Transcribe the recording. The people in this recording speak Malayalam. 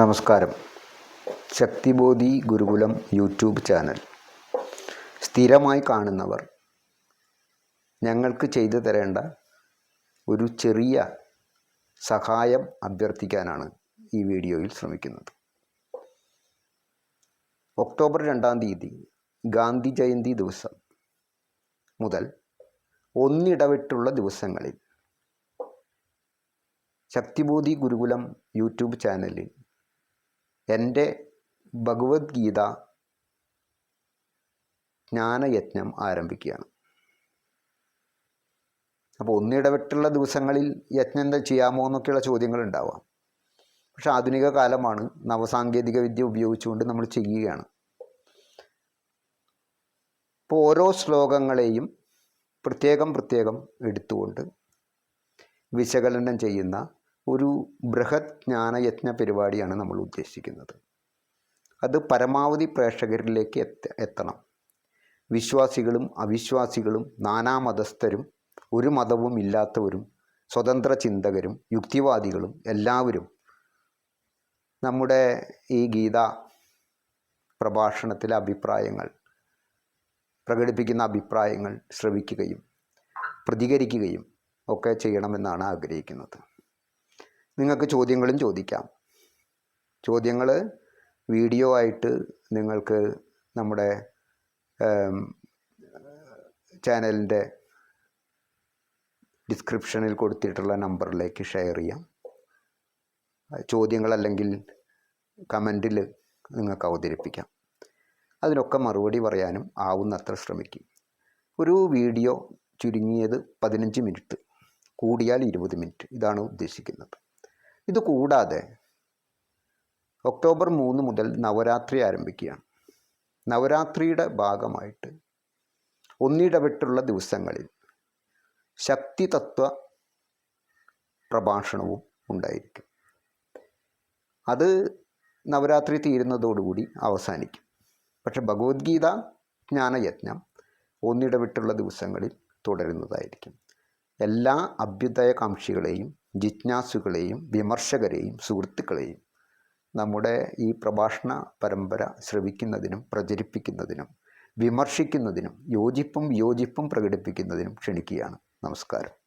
നമസ്കാരം. Shaktibodhi Gurukulam YouTube channel. സ്ഥിരമായി കാണുന്നവർ ഞങ്ങൾക്ക് ചെയ്തു തരേണ്ട ഒരു ചെറിയ സഹായം അഭ്യർത്ഥിക്കാനാണ് ഈ വീഡിയോയിൽ ശ്രമിക്കുന്നത്. ഒക്ടോബർ രണ്ടാം തീയതി ഗാന്ധി ജയന്തി ദിവസം മുതൽ ഒന്നിടവിട്ടുള്ള ദിവസങ്ങളിൽ ശക്തിബോധി ഗുരുകുലം യൂട്യൂബ് ചാനലിൽ എന്റെ ഭഗവത്ഗീത ജ്ഞാനയജ്ഞം ആരംഭിക്കുകയാണ്. അപ്പോൾ ഒന്നിടവിട്ടുള്ള ദിവസങ്ങളിൽ യജ്ഞം ചെയ്യാമോ എന്നൊക്കെയുള്ള ചോദ്യങ്ങൾ ഉണ്ടാവാം പക്ഷെ ആധുനിക കാലമാണ് നവസാങ്കേതിക വിദ്യ ഉപയോഗിച്ചുകൊണ്ട് നമ്മൾ ചെയ്യുകയാണ്. അപ്പോൾ ഓരോ ശ്ലോകങ്ങളെയും പ്രത്യേകം പ്രത്യേകം എടുത്തുകൊണ്ട് വിശകലനം ചെയ്യുന്ന ഒരു ബൃഹത് ജ്ഞാനയജ്ഞ പരിപാടിയാണ് നമ്മൾ ഉദ്ദേശിക്കുന്നത്. അത് പരമാവധി പ്രേക്ഷകരിലേക്ക് എത്ത എത്തണം. വിശ്വാസികളും അവിശ്വാസികളും നാനാമതസ്ഥരും ഒരു മതവും ഇല്ലാത്തവരും സ്വതന്ത്ര ചിന്തകരും യുക്തിവാദികളും എല്ലാവരും നമ്മുടെ ഈ ഗീത പ്രഭാഷണത്തിലെ അഭിപ്രായങ്ങൾ പ്രകടിപ്പിക്കുന്ന അഭിപ്രായങ്ങൾ ശ്രവിക്കുകയും പ്രതികരിക്കുകയും ഒക്കെ ചെയ്യണമെന്നാണ് ആഗ്രഹിക്കുന്നത്. നിങ്ങൾക്ക് ചോദ്യങ്ങളും ചോദിക്കാം. ചോദ്യങ്ങൾ വീഡിയോ ആയിട്ട് നിങ്ങൾക്ക് നമ്മുടെ ചാനലിന്റെ ഡിസ്ക്രിപ്ഷനിൽ കൊടുത്തിട്ടുള്ള നമ്പറിലേക്ക് ഷെയർ ചെയ്യാം. ചോദ്യങ്ങളല്ലെങ്കിൽ കമന്റിൽ നിങ്ങൾക്ക് അവതരിപ്പിക്കാം. അതിനൊക്കെ മറുപടി പറയാനും ആവുന്നത്ര ശ്രമിക്കും. ഒരു വീഡിയോ ചുരുങ്ങിയത് പതിനഞ്ച് മിനിറ്റ് കൂടിയാൽ ഇരുപത് മിനിറ്റ്. ഇതാണ് ഉദ്ദേശിക്കുന്നത്. ഇത് കൂടാതെ ഒക്ടോബർ മൂന്ന് മുതൽ നവരാത്രി ആരംഭിക്കുകയാണ്. നവരാത്രിയുടെ ഭാഗമായിട്ട് ഒന്നിടവിട്ടുള്ള ദിവസങ്ങളിൽ ശക്തി തത്വ പ്രഭാഷണവും ഉണ്ടായിരിക്കും. അത് നവരാത്രി തീരുന്നതോടുകൂടി അവസാനിക്കും. പക്ഷെ ഭഗവത്ഗീത ജ്ഞാനയജ്ഞം ഒന്നിടവിട്ടുള്ള ദിവസങ്ങളിൽ തുടരുന്നതായിരിക്കും. എല്ലാ അഭ്യുദയകാംക്ഷികളെയും ജിജ്ഞാസുകളെയും വിമർശകരെയും സുഹൃത്തുക്കളെയും നമ്മുടെ ഈ പ്രഭാഷണ പരമ്പര ശ്രവിക്കുന്നതിനും പ്രചരിപ്പിക്കുന്നതിനും വിമർശിക്കുന്നതിനും യോജിപ്പും യോജിപ്പും പ്രകടിപ്പിക്കുന്നതിനും ക്ഷണിക്കുകയാണ്. നമസ്കാരം.